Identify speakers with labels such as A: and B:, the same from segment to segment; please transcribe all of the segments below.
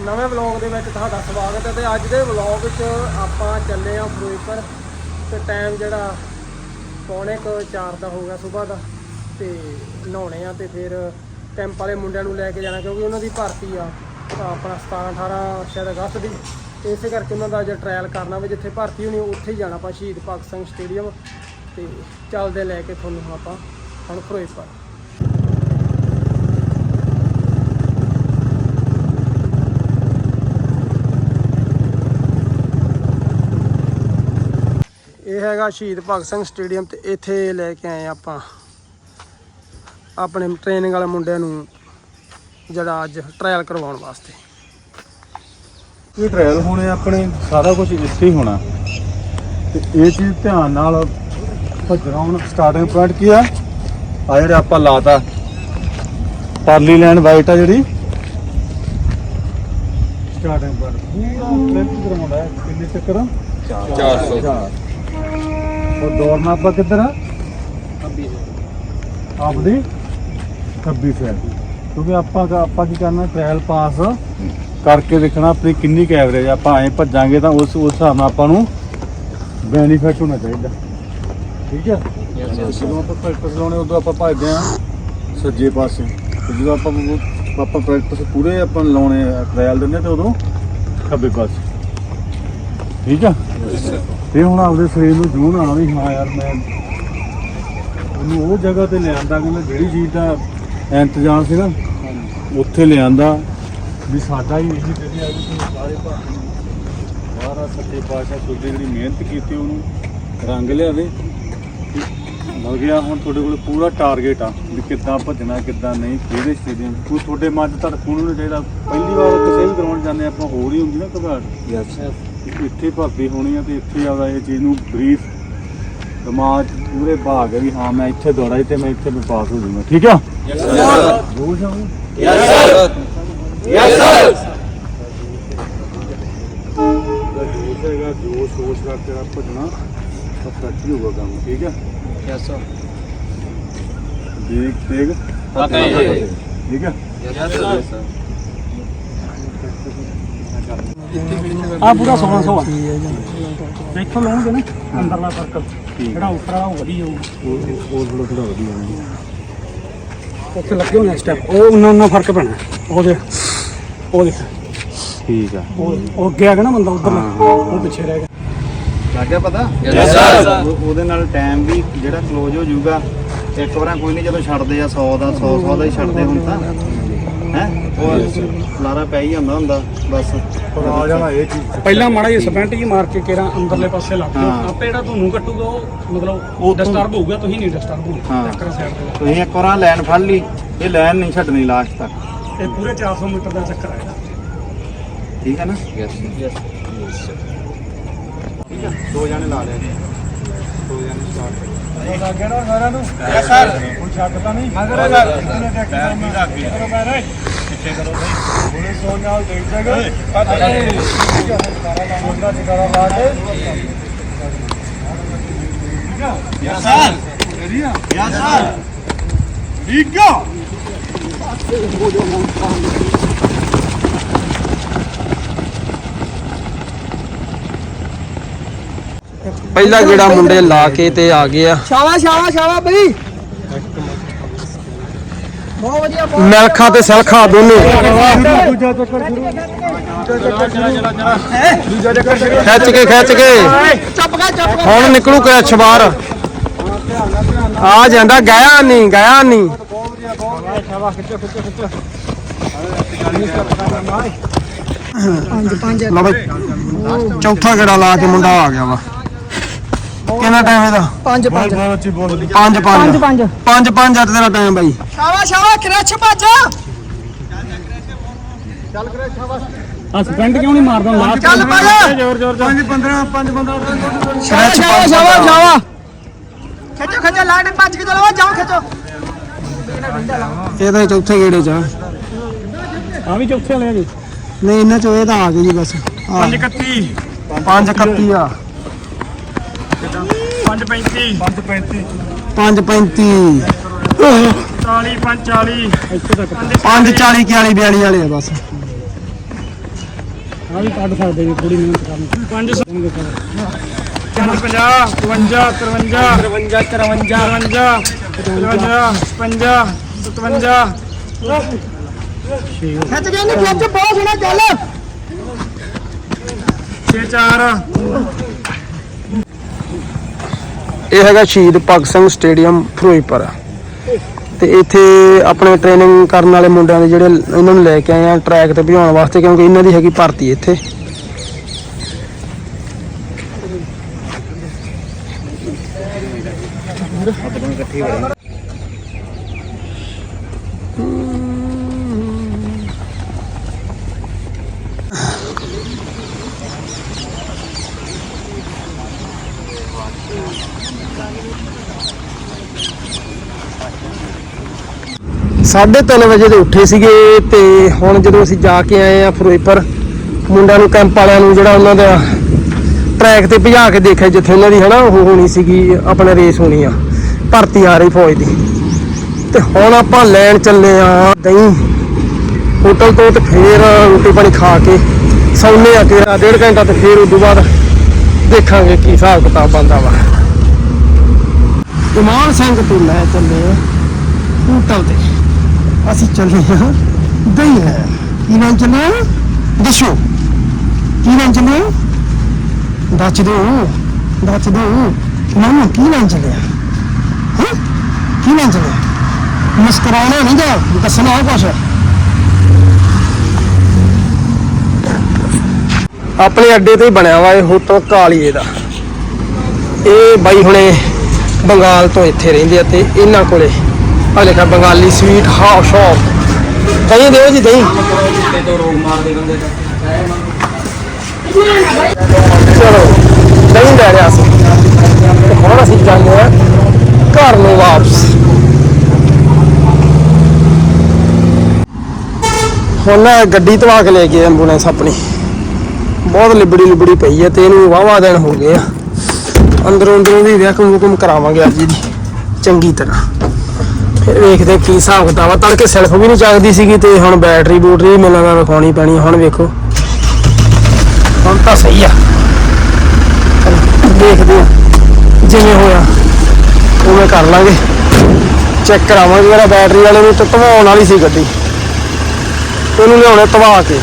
A: ਨਵੇਂ ਵਲੌਗ ਦੇ ਵਿੱਚ ਤੁਹਾਡਾ ਸਵਾਗਤ ਹੈ ਤੇ ਅੱਜ ਦੇ ਵਲੌਗ 'ਚ ਆਪਾਂ ਚੱਲੇ ਆ ਫਿਰੋਜ਼ਪੁਰ ਤੇ ਟਾਈਮ ਜਿਹੜਾ ਪੌਣੇ ਕੁ 4 ਦਾ ਹੋ ਗਿਆ ਸਵੇਰ ਦਾ ਤੇ ਨਹਾਉਣੇ ਆ ਤੇ ਫਿਰ ਕੈਂਪ ਵਾਲੇ ਮੁੰਡਿਆਂ ਨੂੰ ਲੈ ਕੇ ਜਾਣਾ ਕਿਉਂਕਿ ਉਹਨਾਂ ਦੀ ਭਰਤੀ ਆ ਤਾਂ ਆਪਣਾ 17 18 ਸ਼ਾਇਦ ਅਗਸਤ ਦੀ। ਤੇ ਇਸੇ ਕਰਕੇ ਉਹਨਾਂ ਦਾ ਅੱਜ ਟ੍ਰਾਇਲ ਕਰਨਾ ਵਾ, ਜਿੱਥੇ ਭਰਤੀ ਹੋਣੀ, ਉੱਥੇ ਹੀ ਜਾਣਾ ਆਪਾਂ ਸ਼ਹੀਦ ਭਗਤ ਸਿੰਘ ਸਟੇਡੀਅਮ ਤੇ ਚੱਲਦੇ ਲੈ ਕੇ ਤੁਹਾਨੂੰ ਆਪਾਂ ਹੁਣ ਫਿਰੋਜ਼ਪੁਰ। ਇਹ ਹੈਗਾ ਸ਼ਹੀਦ ਭਗਤ ਸਿੰਘ ਸਟੇਡੀਅਮ ਤੇ ਇੱਥੇ ਲੈ ਕੇ ਆਏ ਆਪਾਂ। ਆਪਣੇ ਟ੍ਰੇਨਿੰਗ ਵਾਲੇ ਮੁੰਡਿਆਂ ਨੂੰ ਜਿਹੜਾ ਅੱਜ ਟ੍ਰਾਇਲ ਕਰਵਾਉਣ ਵਾਸਤੇ।
B: ਇਹ ਟ੍ਰਾਇਲ ਹੋਣੇ ਆਪਣੇ ਸਾਰਾ ਕੁਝ ਇੱਥੇ ਹੀ ਹੋਣਾ। ਤੇ ਇਹ ਚੀਜ਼ ਧਿਆਨ ਨਾਲ ਭੱਜਣਾ ਹੁਣ ਸਟਾਰਟਿੰਗ ਪੁਆਇੰਟ ਕੀ ਆ? ਆ ਜਿਹੜੇ ਆਪਾਂ ਲਾਤਾ। ਪਰਲੀ ਲਾਈਨ ਵਾਈਟ ਆ ਜਿਹੜੀ। ਸਟਾਰਟਿੰਗ ਪੁਆਇੰਟ ਪੂਰਾ ਲੈਫਟ ਕਰਵਾਉਣਾ ਕਿੰਨੇ ਚੱਕਰ 400 ਉਹ ਦੌੜਨਾ ਆਪਾਂ ਕਿੱਧਰ ਆ? ਆਪਦੀ ਖੱਬੀ ਸਾਈਡ ਕਿਉਂਕਿ ਆਪਾਂ ਆਪਾਂ ਕੀ ਕਰਨਾ? ਟ੍ਰਾਇਲ ਪਾਸ ਕਰਕੇ ਦੇਖਣਾ ਆਪਣੀ ਕਿੰਨੀ ਕੁ ਐਵਰੇਜ ਆਪਾਂ ਐਂ ਭੱਜਾਂਗੇ ਤਾਂ ਉਸ ਉਸ ਹਿਸਾਬ ਨਾਲ ਆਪਾਂ ਨੂੰ ਬੈਨੀਫਿਟ ਹੋਣਾ ਚਾਹੀਦਾ। ਠੀਕ ਹੈ ਜਦੋਂ ਆਪਾਂ ਪ੍ਰੈਕਟਿਸ ਲਾਉਣੇ ਉਦੋਂ ਆਪਾਂ ਭੱਜਦੇ ਆ ਸੱਜੇ ਪਾਸੇ। ਤੇ ਜਦੋਂ ਆਪਾਂ ਆਪਾਂ ਪ੍ਰੈਕਟਿਸ ਪੂਰੇ ਆਪਾਂ ਲਾਉਣੇ ਟ੍ਰਾਇਲ ਦਿੰਦੇ ਤੇ ਉਦੋਂ ਖੱਬੇ ਪਾਸੇ। ਠੀਕ ਆ? ਤੇ ਹੁਣ ਆਪਦੇ ਸਰੀਰ ਨੂੰ ਜੂਨ ਆਣਾ ਵੀ ਹਾਂ ਯਾਰ ਮੈਂ ਉਹਨੂੰ ਉਹ ਜਗ੍ਹਾ ਤੇ ਲਿਆਂਦਾ ਕਿ ਮੈਂ ਜਿਹੜੀ ਚੀਜ਼ ਦਾ ਇੰਤਜ਼ਾਮ ਸੀ ਨਾ ਉੱਥੇ ਲਿਆਂਦਾ। ਵੀ ਸਾਡਾ ਹੀ ਇਹੀ ਜਿਹੜੀ ਆ ਵੀ ਸਾਰੇ ਭਾਰਤੀ ਮਹਾਰਾਜ ਸੱਚੇ ਪਾਤਸ਼ਾਹ ਤੁਹਾਡੀ ਜਿਹੜੀ ਮਿਹਨਤ ਕੀਤੀ ਉਹਨੂੰ ਰੰਗ ਲਿਆਵੇ। ਮਿਲ ਗਿਆ ਹੁਣ ਤੁਹਾਡੇ ਕੋਲ ਪੂਰਾ ਟਾਰਗੇਟ ਆ ਵੀ ਕਿੱਦਾਂ ਭੱਜਣਾ ਕਿੱਦਾਂ ਨਹੀਂ ਕਿਹੜੇ ਸਟੇਡੀਅਮ ਕੋਈ ਤੁਹਾਡੇ ਮਨ 'ਚ ਤਾਂ ਖੂਨ ਹੋਣਾ ਚਾਹੀਦਾ ਪਹਿਲੀ ਵਾਰ ਕਿਸੇ ਵੀ ਗਰਾਊਂਡ ਜਾਂਦੇ ਆਪਾਂ ਹੋਰ ਹੀ ਹੁੰਦੀ ਨਾ ਘਬਰਾਹਟ। ਇੱਥੇ ਭਰਤੀ ਹੋਣੀ ਆ ਤੇ ਇੱਥੇ ਆਉਂਦਾ ਇਹ ਚੀਜ਼ ਨੂੰ ਬਰੀਫ ਦਿਮਾਗ 'ਚ ਪੂਰੇ ਭਾਗ ਹੈ ਵੀ ਹਾਂ ਮੈਂ ਇੱਥੇ ਦੌੜਾ ਤੇ ਮੈਂ ਇੱਥੇ ਮੈਂ ਪਾਸ ਹੋ ਜਾਊਂਗਾ। ਠੀਕ ਆ? ਜੋਸ਼ ਆਉਂ ਜੋਸ਼ ਹੈਗਾ ਜੋਸ਼ ਹੋਸ਼ ਕਰਕੇ ਤੇਰਾ ਭੱਜਣਾ ਪਰਫੈਕਟ ਹੀ ਹੋਊਗਾ ਕੰਮ ਠੀਕ ਹੈ?
A: ਯੈਸ ਸਰ
B: ਦੇਖ ਦੇਖ
C: ਪਤਾ ਹੀ? ਹੈ।
B: ਠੀਕ ਹੈ
A: ਆ ਪੂਰਾ 1600 ਆ। ਦੇਖੋ ਲਾਉਣਗੇ ਨਾ ਅੰਦਰਲਾ ਸਰਕਲ ਜਿਹੜਾ ਉੱਪਰ ਵਾਲਾ ਉਹ ਵਧੀ ਜਾਊ
B: ਉਹ ਉਹ ਥੋੜਾ ਥੋੜਾ ਵਧੀਆ
A: ਉੱਥੇ ਲੱਗੇ ਹੋਣੇ ਸਟੈਪ ਉਹ ਉਹਨਾਂ ਉਹਨਾਂ ਫ਼ਰਕ ਪੈਣਾ। ਉਹ ਦੇ ਉਹ ਦੇਖ।
B: ਠੀਕ ਆ।
A: ਉਹ ਉਹ ਅੱਗੇ ਆ ਗਿਆ ਨਾ ਬੰਦਾ ਉਧਰ? ਉਹ ਪਿੱਛੇ ਰਹਿ ਗਿਆ।
D: ਲੱਗ ਗਿਆ ਪਤਾ?
C: Yes, sir.
D: ਉਹ- ਉਹਦੇ ਨਾਲ ਟਾਈਮ ਵੀ ਜਿਹੜਾ ਕਲੋਜ਼ ਹੋ ਜਾਊਗਾ ਇੱਕ ਵਾਰਾਂ ਕੋਈ ਨਹੀਂ ਜਦੋਂ ਛੱਡਦੇ ਆ 100 ਦਾ 100 100 ਦਾ ਹੀ ਛੱਡਦੇ ਹੁਣ ਤਾਂ। ਹੈ? ਉਹ ਲਾਰਾ ਪੈ ਹੀ ਜਾਂਦਾ ਹੁੰਦਾ ਬਸ।
B: ਆ ਜਾਣਾ ਇਹ ਚੀਜ਼।
A: ਪਹਿਲਾਂ ਮਾੜਾ ਜਿਹਾ ਸਪੈਂਟ ਜੀ ਮਾਰ ਕੇ ਕੇਰਾ ਅੰਦਰਲੇ ਪਾਸੇ ਲੱਗ ਜਾਓ।
D: ਹਾਂ।
A: ਆਪੇ ਜਿਹੜਾ ਤੁਹਾਨੂੰ ਕੱਟੂਗਾ ਉਹ ਮਤਲਬ ਡਿਸਟਰਬ ਹੋਊਗਾ ਤੁਸੀਂ ਨਹੀਂ ਡਿਸਟਰਬ ਹੋਣਾ।
D: ਹਾਂ।
A: ਚੱਕਰ ਸਾਈਡ ਤੇ।
D: ਤੁਸੀਂ ਇੱਕ ਵਾਰਾਂ ਲਾਈਨ ਫੜ ਲਈ ਇਹ ਲਾਈਨ ਨਹੀਂ ਛੱਡਣੀ ਲਾਸਟ ਤੱਕ।
A: ਇਹ ਪੂਰੇ 400 ਮੀਟਰ ਦਾ ਚੱਕਰ ਹੈ ਇਹਦਾ
D: ਠੀਕ ਹੈ ਨਾ?
C: ਯੈਸ
D: ਠੀਕ ਹੈ। ਦੋ ਜਾਣੇ ਲਾ ਲਿਆ ਜੀ। ਦੋ ਜਾਣੇ ਸਟਾਰਟ
B: ਲੱਗ ਗਿਆ ਨਾ ਸਾਰਿਆਂ ਨੂੰ? ਯੈਸ ਸਰ ਹੁਣ ਛੱਡ ਤਾਂ ਨਹੀਂ। ਮਗਰ ਸਰ ਇਹਨੇ ਟੈਕਟਰ ਨਹੀਂ ਲੱਗ ਗਿਆ। ਕਰੋ ਮੈਂ ਪਿੱਛੇ ਕਰੋ ਭਾਈ ਪੁਲਿਸ ਸੋ ਨਾਲ ਦੇਖ ਜਾਗਾ ਪਤਾ ਨਹੀਂ। ਸਾਰਾ ਕੰਮ ਹੁੰਦਾ ਟਿਕਾਰਾ ਲਾ ਕੇ। ਯੈਸ ਸਰ ਰੈਡੀਆ
D: ਯਸ ਸਰ
B: ਠੀਕ ਆ
A: ਪਹਿਲਾ ਗੇੜਾ ਮੁੰਡੇ ਲਾ ਕੇ ਤੇ ਆ ਗਏ ਆ।
E: ਸ਼ਾਵਾ ਸ਼ਾਵਾ ਸ਼ਾਵਾ ਬਈ। ਬਹੁਤ ਵਧੀਆ ਬਹੁਤ
A: ਮਿਲਖਾ ਤੇ ਸਲਖਾ ਦੋਨੇ।
B: ਦੂਜਾ ਚੱਕਰ ਸ਼ੁਰੂ
A: ਖਿੱਚ ਕੇ ਖਿੱਚ ਕੇ।
E: ਚੱਪ ਗਾ ਚੱਪ ਗਾ
A: ਹੁਣ ਨਿਕਲੂ ਕ੍ਰੈਚ ਬਾਹਰ। ਆ ਜਾਂਦਾ ਗਿਆ ਨਹੀਂ ਗਿਆ ਨਹੀਂ।
E: ਪੰਜ ਪੰਜ
A: ਲਓ ਬਈ ਚੌਥਾ ਗੇੜਾ ਲਾ ਕੇ ਮੁੰਡਾ ਆ ਗਿਆ ਵਾ। ਕਿੰਨਾ ਟਾਈਮ ਇਹਦਾ?
E: ਪੰਜ ਪੰਜ।
A: ਪੰਜ ਪੰਜ।
E: ਪੰਜ
A: ਪੰਜ। ਪੰਜ ਅੱਜ ਤੇਰਾ ਟਾਈਮ ਬਾਈ।
E: ਸ਼ਾਵਾ ਸ਼ਾਵਾ ਕਿਰਛ ਭੱਜ।
A: ਆ ਸਪੈਂਡ ਕਿਉਂ ਨਹੀਂ ਮਾਰਦਾ? ਲਾਸਟ
E: ਚੱਲ ਭੱਜ।
B: ਜ਼ੋਰ ਜ਼ੋਰ 5 15 5 15
E: ਸ਼ਾਵਾ ਸ਼ਾਵਾ ਸ਼ਾਵਾ ਸ਼ਾਵਾ ਖਿੱਚੋ ਖਿੱਚੋ ਲਾਈਨ ਭੱਜ ਕੇ ਚਲੋ ਜਾਓ ਖਿੱਚੋ।
A: ਇਹ ਤਾਂ ਚੌਥੇ ਗੇੜੇ ਚ ਆ।
B: ਆ ਵੀ ਚੌਥੇ ਵਾਲੇ ਜੀ।
A: ਨਹੀਂ ਇਹਨਾਂ ਚੋਂ ਇਹ ਤਾਂ ਆ ਗਈ ਜੀ ਬਸ।
B: 5 31
A: 5 31 ਆ।
B: 535 535
A: 535
B: 40 540 ਇੱਥੇ ਤੱਕ।
A: 5 40 41 42 ਵਾਲੇ ਆ ਬਸ।
B: ਆ ਵੀ ਕੱਢ ਸਕਦੇ ਜੀ ਥੋੜੀ ਮਿਹਨਤ ਕਰਨੀ। 500 50 52 53 53 54 55 57
A: ਖਿੱਚ ਗਿਆ ਨਹੀਂ ਖਿੱਚ ਬਹੁਤ ਸੋਹਣਾ ਚੱਲ
B: 6 4
A: ਇਹ ਹੈਗਾ ਸ਼ਹੀਦ ਭਗਤ ਸਿੰਘ ਸਟੇਡੀਅਮ ਫਿਰੋਜ਼ਪੁਰ। ਤੇ ਇੱਥੇ ਆਪਣੇ ਟ੍ਰੇਨਿੰਗ ਕਰਨ ਵਾਲੇ ਮੁੰਡਿਆਂ ਦੇ ਜਿਹੜੇ ਇਹਨਾਂ ਨੂੰ ਲੈ ਕੇ ਆਏ ਆ ਟਰੈਕ ਤੇ ਭਜਾਉਣ ਵਾਸਤੇ, ਕਿਉਂਕਿ ਇਹਨਾਂ ਦੀ ਹੈਗੀ ਭਰਤੀ ਇੱਥੇ। ਸਾਢੇ ਤਿੰਨ ਵਜੇ ਦੇ ਉੱਠੇ ਸੀਗੇ ਤੇ ਹੁਣ ਜਦੋਂ ਅਸੀਂ ਜਾ ਕੇ ਆਏ ਆ ਫਿਰੋਜ਼ਪੁਰ, ਮੁੰਡਿਆਂ ਨੂੰ ਕੈਂਪ ਵਾਲਿਆਂ ਨੂੰ ਜਿਹੜਾ ਉਹਨਾਂ ਦਾ ਟਰੈਕ ਤੇ ਭਜਾ ਕੇ ਦੇਖਿਆ ਜਿੱਥੇ ਉਹਨਾਂ ਦੀ ਹਨਾ ਉਹ ਹੋਣੀ ਸੀਗੀ, ਆਪਣੇ ਰੇਸ ਹੋਣੀ ਆ, ਭਰਤੀ ਆ ਰਹੀ ਫੌਜ ਦੀ। ਤੇ ਹੁਣ ਆਪਾਂ ਲੈਣ ਚੱਲੇ ਆ ਦਹੀਂ ਹੋਟਲ ਤੋਂ ਤੇ ਫੇਰ ਰੋਟੀ ਪਾਣੀ ਖਾ ਕੇ ਸੌਂਨੇ ਆ ਤੇਰਾ ਡੇਢ ਘੰਟਾ ਤੇ ਫੇਰ ਉਦੋਂ ਬਾਅਦ ਦੇਖਾਂਗੇ ਕੀ ਹਿਸਾਬ ਕਿਤਾਬ ਬੰਦਾ ਵਾ। ਇਮਾਨ ਸਿੰਘ ਤੋਂ ਲੈ ਚੱਲੇ ਆ ਹੋਟਲ ਤੇ। ਅਸੀਂ ਚੱਲੇ ਹਾਂ ਦਹੀਂ ਹੈ। ਕੀ ਨਾਮ ਚੱਲੇ ਦੱਸੋ। ਕੀ ਨਾਮ ਚੱਲੇ ਦੱਸ ਦੋ ਦੱਸ ਦੋ। ਨਾਮ ਕੀ ਨਾਮ ਚੱਲਿਆ? ਹਾਂ? ਕੀ ਨਾਮ ਚੱਲਿਆ? ਮੁਸਕਰਾਉਣਾ ਨਹੀਂ ਗਾ ਦੱਸਣਾ ਹੈ ਕੁਛ। ਆਪਣੇ ਅੱਡੇ ਤੇ ਬਣਿਆ ਵਾ ਇਹ ਹੋਟਲ ਕਾਲੀਏ ਦਾ। ਇਹ ਬਾਈ ਹੁਣੇ ਬੰਗਾਲ ਤੋਂ ਇੱਥੇ ਰਹਿੰਦੇ ਆ ਤੇ ਇਹਨਾਂ ਕੋਲੇ ਆ ਲਿਖਿਆ, ਬੰਗਾਲੀ ਸਵੀਟ ਹਾਊਸ ਸ਼ਾਪ ਦਹੀਂ ਦਿਓ ਜੀ ਦਹੀਂ ਚਲੋ ਦਹੀਂ ਲੈ ਰਿਆ ਸੀ। ਤੇ ਹੁਣ ਅਸੀਂ ਜਾਂਦੇ ਆ ਘਰ ਨੂੰ ਵਾਪਸ। ਹੁਣ ਨਾ ਗੱਡੀ ਧਵਾ ਕੇ ਲੈ ਗਏ ਐਂਬੂਲੈਂਸ ਆਪਣੀ। ਬਹੁਤ ਲਿਬੜੀ ਲਿਬੜੀ ਪਈ ਹੈ ਤੇ ਇਹਨੂੰ ਵਾਵਾ ਦਿਨ ਹੋ ਗਏ ਆ। ਅੰਦਰੋਂ ਅੰਦਰੋਂ ਵੀ ਵੈਕਮ ਵੂਕਮ ਕਰਾਵਾਂਗੇ ਅੱਜ ਇਹਦੀ। ਚੰਗੀ ਤਰ੍ਹਾਂ। ਵੇਖਦੇ ਕੀ ਹਿਸਾਬ ਕਿਤਾਬ ਆ। ਤੜਕੇ ਸੈਲਫ ਵੀ ਨਹੀਂ ਚੱਕਦੀ ਸੀਗੀ ਤੇ ਹੁਣ ਬੈਟਰੀ ਬੂਟਰੀ ਵੀ ਮੈਨੂੰ ਲੱਗਦਾ ਵਿਖਾਉਣੀ ਪੈਣੀ ਹੁਣ ਵੇਖੋ। ਹੁਣ ਤਾਂ ਸਹੀ ਆ। ਦੇਖਦੇ ਆ ਜਿਵੇਂ ਹੋਇਆ। ਉਵੇਂ ਕਰ ਲਾਂਗੇ। ਚੈੱਕ ਕਰਾਵਾਂਗੇ ਮੇਰਾ ਬੈਟਰੀ ਵਾਲੇ ਨੂੰ ਤਾਂ ਧਵਾਉਣ ਵਾਲੀ ਸੀ ਗੱਡੀ। ਉਹਨੂੰ ਲਿਆਉਣੇ ਧਵਾ ਕੇ।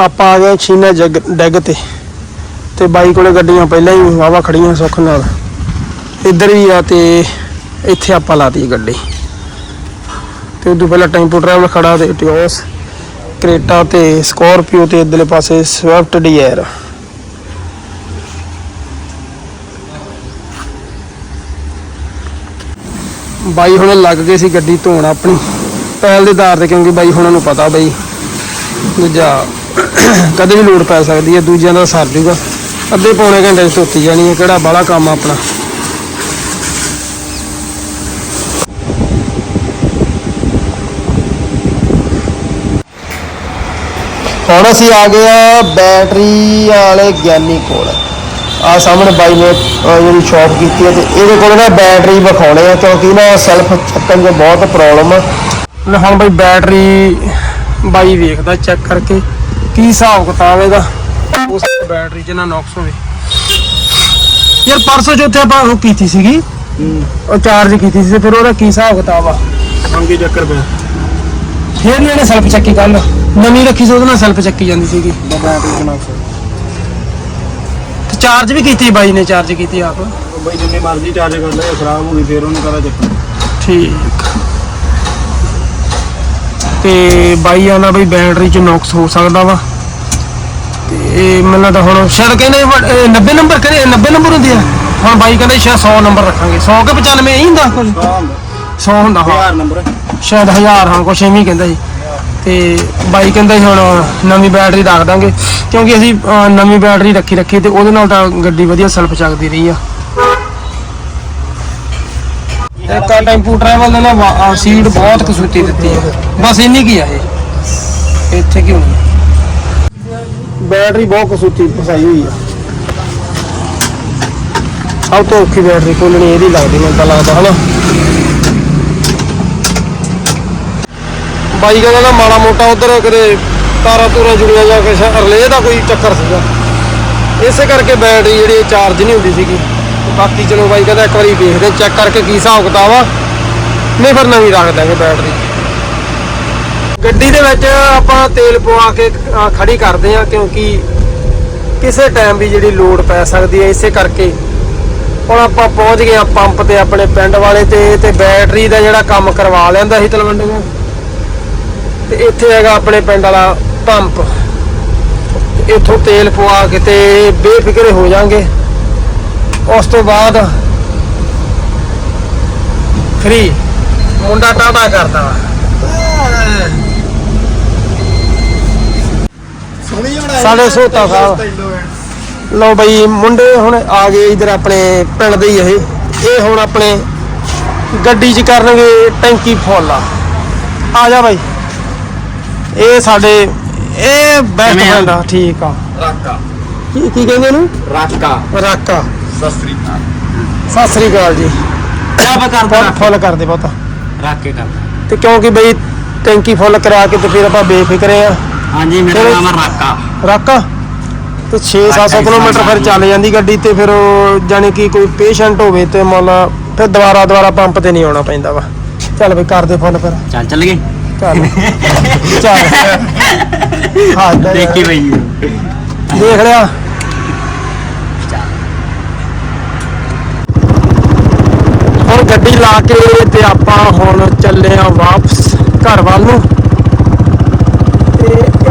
A: ਆਪਾਂ ਆ ਗਏ ਛੀਨਾ ਜੱਗ ਡੈਗ ਤੇ। ਤੇ ਬਾਈ ਕੋਲੇ ਗੱਡੀਆਂ ਪਹਿਲਾਂ ਹੀ ਵਾਵਾ ਖੜੀਆਂ ਸੁੱਖ ਨਾਲ। ਇੱਧਰ ਵੀ ਆ ਤੇ ਇੱਥੇ ਆਪਾਂ ਲਾਤੀ ਗੱਡੀ। ਤੇ ਉਦੋਂ ਪਹਿਲਾਂ ਟੈਂਪੋ ਟਰੈਵਲ ਖੜਾ ਤੇ ਟਿਓਸ ਕ੍ਰੇਟਾ ਤੇ ਸਕੋਰਪੀਓ ਤੇ ਇੱਧਰਲੇ ਪਾਸੇ ਸਵਿਫਟ ਡੀਆਰ ਬਾਈ ਹੁਣ ਲੱਗ ਗਏ ਸੀ ਗੱਡੀ ਧੋਣ ਆਪਣੀ। ਪਹਿਲ ਦੇ ਆਧਾਰ ਤੇ ਕਿਉਂਕਿ ਬਾਈ ਹੁਣਾਂ ਨੂੰ ਪਤਾ ਬਾਈ। ਦੂਜਾ ਕਦੇ ਵੀ ਲੋੜ ਪੈ ਸਕਦੀ ਹੈ ਦੂਜਿਆਂ ਦਾ ਸਰ ਜੂਗਾ ਅੱਧੇ ਪੌਣੇ ਘੰਟੇ 'ਚ ਧੋਤੀ ਜਾਣੀ ਹੈ ਕਿਹੜਾ ਬਾਹਲਾ ਕੰਮ ਆਪਣਾ। ਹੁਣ ਅਸੀਂ ਆ ਗਏ ਆ ਬੈਟਰੀ ਵਾਲੇ ਗਿਆਨੀ ਕੋਲ। ਆ ਸਾਹਮਣੇ ਬਾਈ ਨੇ ਜਿਹੜੀ ਸ਼ਾਪ ਕੀਤੀ ਹੈ ਤੇ ਇਹਦੇ ਕੋਲ ਨਾ ਬੈਟਰੀ ਵਿਖਾਉਣੇ ਆ ਕਿਉਂਕਿ ਨਾ ਸੈਲਫ ਚੱਕਣ 'ਚ ਬਹੁਤ ਪ੍ਰੋਬਲਮ ਆ। ਹੁਣ ਬਾਈ ਬੈਟਰੀ ਬਾਈ ਵੇਖਦਾ ਚੈੱਕ ਕਰਕੇ। ਕੀ ਹਿਸਾਬ ਕਿਤਾਬ ਇਹਦਾ? ਉਸ ਬੈਟਰੀ 'ਚ ਨਾ ਨੁਕਸ ਹੋਵੇ। ਯਾਰ ਪਰਸੋਂ ਜੋ ਉੱਥੇ ਆਪਾਂ ਉਹ ਕੀਤੀ ਸੀਗੀ। ਉਹ ਚਾਰਜ ਕੀਤੀ ਸੀ ਤੇ ਫਿਰ ਉਹਦਾ ਕੀ ਹਿਸਾਬ ਕਿਤਾਬ ਆ?
B: ਮੰਗੇ ਚੱਕਰ ਪਿਆ
A: ਫਿਰ ਨਹੀਂ ਇਹਨੇ ਸੈਲਫ ਚੱਕੀ ਕੱਲ ਨਵੀਂ ਰੱਖੀ ਸੀ ਉਹਦੇ ਨਾਲ ਸੈਲਫ ਚੱਕੀ ਜਾਂਦੀ ਸੀਗੀ। ਤੇ ਚਾਰਜ ਵੀ ਕੀਤੀ ਬਾਈ ਨੇ ਚਾਰਜ ਕੀਤੀ ਆਪ।
B: ਬਈ ਜਿੰਨੇ ਮਰਜ਼ੀ ਚਾਰਜ ਕਰ ਲੈ ਖਰਾਬ ਹੋ ਗਈ ਫੇਰ ਉਹਨੂੰ ਕਰਾ ਚੱਕਣਾ
A: ਠੀਕ। ਤੇ ਬਾਈ ਆਂਦਾ ਬਈ ਬੈਟਰੀ 'ਚ ਨੁਕਸ ਹੋ ਸਕਦਾ ਵਾ। ਤੇ ਮੈਨੂੰ ਤਾਂ ਹੁਣ ਸ਼ਾਇਦ ਕਹਿੰਦੇ ਵਾ- ਇਹ 90 ਨੰਬਰ ਕਰੇ 90 ਨੰਬਰ ਹੁੰਦੇ ਆ। ਹੁਣ ਬਾਈ ਕਹਿੰਦਾ ਸ਼ਾਇਦ 100 ਨੰਬਰ ਰੱਖਾਂਗੇ। 100 ਕਿ 95 ਇਹੀ ਹੁੰਦਾ? ਕੁਝ 100 ਹੁੰਦਾ ਹਾਂ।
B: ਨੰਬਰ।
A: ਸ਼ਾਇਦ 1000 ਹਾਂ ਕੁਛ ਐਵੇਂ ਹੀ ਕਹਿੰਦਾ ਸੀ। ਤੇ ਬਾਈ ਕਹਿੰਦਾ ਸੀ ਹੁਣ ਨਵੀਂ ਬੈਟਰੀ ਰੱਖ ਦਾਂਗੇ। ਕਿਉਂਕਿ ਅਸੀਂ ਅਹ, ਨਵੀਂ ਬੈਟਰੀ ਰੱਖੀ ਰੱਖੀ ਤੇ ਉਹਦੇ ਨਾਲ ਤਾਂ ਗੱਡੀ ਵਧੀਆ ਸੈਲਫ ਚੱਕਦੀ ਰਹੀ ਆ। ਇੱਕ ਆ ਟੈਂਪੂ ਟਰੈਵਲ ਨੇ ਨਾ ਸੀਟ ਬਹੁਤ ਕਸੂਤੀ ਦਿੱਤੀ ਹੈ ਬਸ ਇੰਨੀ ਕੀ ਆ ਇਹ? ਇੱਥੇ ਕੀ ਬੈਟਰੀ ਬਹੁਤ ਕਸੂਤੀ ਫਸਾਈ ਹੋਈ ਆ। ਸਭ ਤੋਂ ਔਖੀ ਬੈਟਰੀ ਖੋਲਣੀ ਇਹਦੀ ਲੱਗਦੀ, ਮੈਨੂੰ ਤਾਂ ਲੱਗਦਾ, ਹਨਾ? ਬਾਈ ਕਹਿੰਦਾ ਨਾ ਮਾੜਾ ਮੋਟਾ ਉਧਰ ਕਦੇ ਤਾਰਾਂ ਤੂਰਾ ਜੁੜੀਆਂ ਜਾਂ ਕਿਸੇ ਰਿਲੇ ਦਾ ਕੋਈ ਚੱਕਰ ਸੀਗਾ। ਇਸੇ ਕਰਕੇ ਬੈਟਰੀ ਜਿਹੜੀ ਚਾਰਜ ਨਹੀਂ ਹੁੰਦੀ ਸੀਗੀ। ਬਾਕੀ ਚਲੋ ਬਾਈ ਕਹਿੰਦਾ ਇੱਕ ਵਾਰੀ ਦੇਖਦੇ ਚੈੱਕ ਕਰਕੇ ਕੀ ਹਿਸਾਬ ਕਿਤਾਬ ਆ। ਨਹੀਂ ਫਿਰ ਨਵੀਂ ਰੱਖ ਦਾਂਗੇ ਬੈਟਰੀ ਗੱਡੀ ਦੇ ਵਿੱਚ ਆਪਾਂ ਤੇਲ ਪਵਾ ਕੇ ਖੜੀ ਕਰਦੇ ਆ ਕਿਉਂਕਿ ਕਿਸੇ ਟਾਈਮ ਵੀ ਜਿਹੜੀ ਲੋਡ ਪੈ ਸਕਦੀ ਹੈ, ਇਸੇ ਕਰਕੇ। ਹੁਣ ਆਪਾਂ ਪਹੁੰਚ ਗਏ ਆ ਪੰਪ ਤੇ ਆਪਣੇ ਪਿੰਡ ਵਾਲੇ ਤੇ ਤੇ ਬੈਟਰੀ ਦਾ ਜਿਹੜਾ ਕੰਮ ਕਰਵਾ ਲੈਂਦਾ ਸੀ ਤਲਵੰਡੀ ਨੂੰ ਤੇ ਇੱਥੇ ਹੈਗਾ ਆਪਣੇ ਪਿੰਡ ਵਾਲਾ ਪੰਪ। ਤੇ ਇੱਥੋਂ ਤੇਲ ਪਵਾ ਕੇ ਤੇ ਬੇਫਿਕਰੇ ਹੋ ਜਾਾਂਗੇ। ਉਸ ਤੋਂ ਬਾਅਦ ਫ੍ਰੀ ਮੁੰਡਾ ਟਾਟਾ ਕਰਦਾ ਵਾ। ਸਾਡੇ ਸੋਤਾ ਸਾਹਿਬ ਲਓ ਬਈ ਮੁੰਡੇ ਹੁਣ ਆ ਗਏ ਇਧਰ ਆਪਣੇ ਪਿੰਡ ਦੇ ਹੀ ਇਹ। ਇਹ ਹੁਣ ਆਪਣੇ ਗੱਡੀ 'ਚ ਕਰਨਗੇ ਟੈਂਕੀ ਫੁੱਲ ਆ। ਆ ਜਾ ਬਾਈ। ਇਹ ਸਾਡੇ ਇਹ ਬੈਸਟ? ਫਰੈਂਡ ਆ? ਠੀਕ ਆ।
F: ਰਾਕਾ।
A: ਕੀ ਕੀ ਕਹਿੰਦੇ ਇਹਨੂੰ
F: ਰਾਕਾ।
A: ਰਾਕਾ। ਸਤਿ ਸ੍ਰੀ ਅਕਾਲ। ਜੀ।
F: ਕਿਆ ਬਤਾ
A: ਫੁੱਲ ਫੁੱਲ ਕਰਦੇ ਬਹੁਤ
F: ਰਾਕੇ ਕਰ
A: ਤੇ ਕਿਉਂਕਿ ਬਈ ਟੈਂਕੀ ਫੁੱਲ ਕਰਾ ਕੇ ਤੇ ਫਿਰ ਆਪਾਂ ਬੇਫਿਕਰੇ ਆ।
F: ਹਾਂਜੀ ਮੇਰਾ
A: ਚਲੋ।
F: ਨਾਮ ਹੈ ਰਾਕਾ।
A: ਰਾਕਾ? ਤੇ 6-700 ਕਿਲੋਮੀਟਰ ਫਿਰ ਚੱਲ ਜਾਂਦੀ ਗੱਡੀ ਤੇ ਫਿਰ ਉਹ ਜਾਣੀ ਕਿ ਕੋਈ ਪੇਸ਼ੈਂਟ ਹੋਵੇ ਤੇ ਮੰਨ ਲਾ ਫਿਰ ਦੁਬਾਰਾ ਦੁਬਾਰਾ ਪੰਪ ਤੇ ਨਹੀਂ ਆਉਣਾ ਪੈਂਦਾ ਵਾ। ਚੱਲ ਬਈ ਕਰਦੇ ਫੁੱਲ ਫਿਰ।
F: ਚੱਲ ਚੱਲ ਗਏ
A: ਚੱਲ। ਚੱਲ। ਹਾਂ।
F: ਦੇਖੀ ਬਈ
A: ਦੇਖ ਲਿਆ। ਗੱਡੀ ਲਾ ਕੇ ਤੇ ਆਪਾਂ ਹੁਣ ਚੱਲੇ ਆ ਵਾਪਸ ਘਰ ਵੱਲ ਨੂੰ। ਤੇ